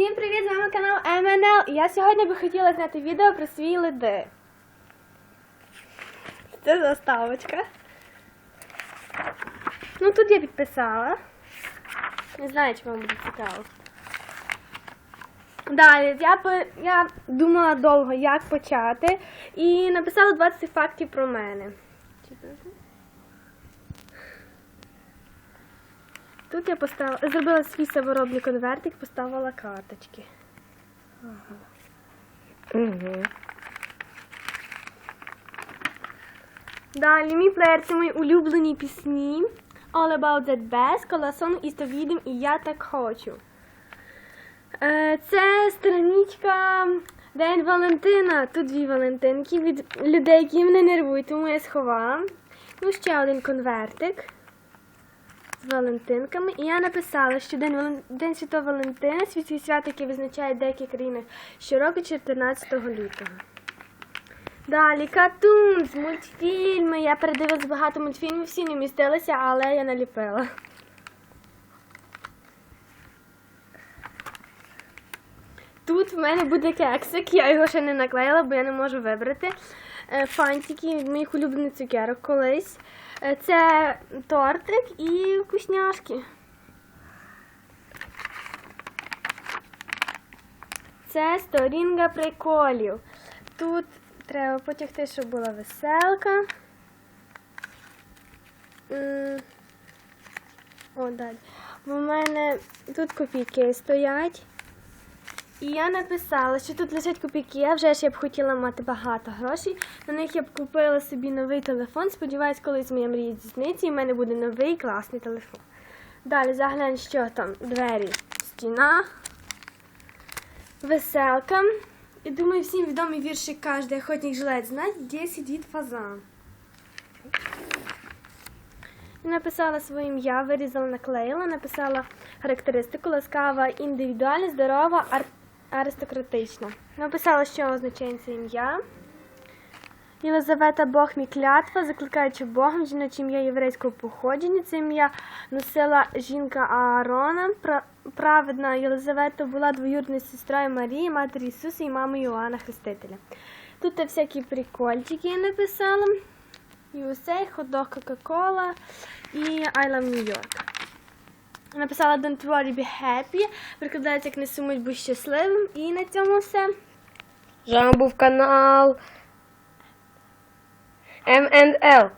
Всім привіт! З вами канал МНЛ. І я сьогодні би хотіла зняти відео про свої леди. Це заставочка. Ну тут я підписала. Не знаю, чи вам буде цікаво. Далі я, я думала довго, як почати, і написала 20 фактів про мене. Тут я поставила, зробила свій саморобний конвертик, поставила карточки. Угу. Далі мій плеєр це мої улюблені пісні. All About That Bass, Коласон і Стовідом і Я так хочу. Е, Це страничка День Валентина. Тут дві Валентинки від людей, які мене нервують, тому я сховала. Ну, ще один конвертик Валентинками. І я написала, що День, Вален- День Святого Валентина, світське свято, яке визначає в деяких країнах щороку 14 лютого. Далі Катунс, мультфільми. Я передивилась багато мультфільмів, всі не містилися, але я наліпила. Тут в мене буде кексик, я його ще не наклеїла, бо я не можу вибрати. Е, Фантики моїх улюблених цукерок колись. Е, Це тортик і вкусняшки. Це сторінка приколів. Тут треба потягти, щоб була веселка. О, далі. У мене тут копійки стоять. І я написала, що тут лежать копійки, а вже ж я б хотіла мати багато грошей. На них я б купила собі новий телефон. Сподіваюсь, колись моя мрія здійсниться і в мене буде новий класний телефон. Далі заглянь, що там. Двері, стіна, веселка. І думаю, всім відомий віршик кожен охотник желает знать, де сидить фазан. Написала своє ім'я, вирізала, наклеїла, написала характеристику ласкава, індивідуальна, здорова, ар- аристократична. Написала, що означає це ім'я. Єлизавета Бог мій клятва, закликаючи Богом жіноче ім'я єврейського походження. Це ім'я носила жінка Аарона. Праведна Єлизавета була двоюрідною сестрою Марії, матері Ісуса і мамою Іоанна Хрестителя. Тут всякі прикольчики я написала. USA, хот-дог Кока-Кола і I love New York. Написала Don't worry, be happy. Прикладається як не сумуть, будь щасливим. І на цьому все. З канал МНЛ.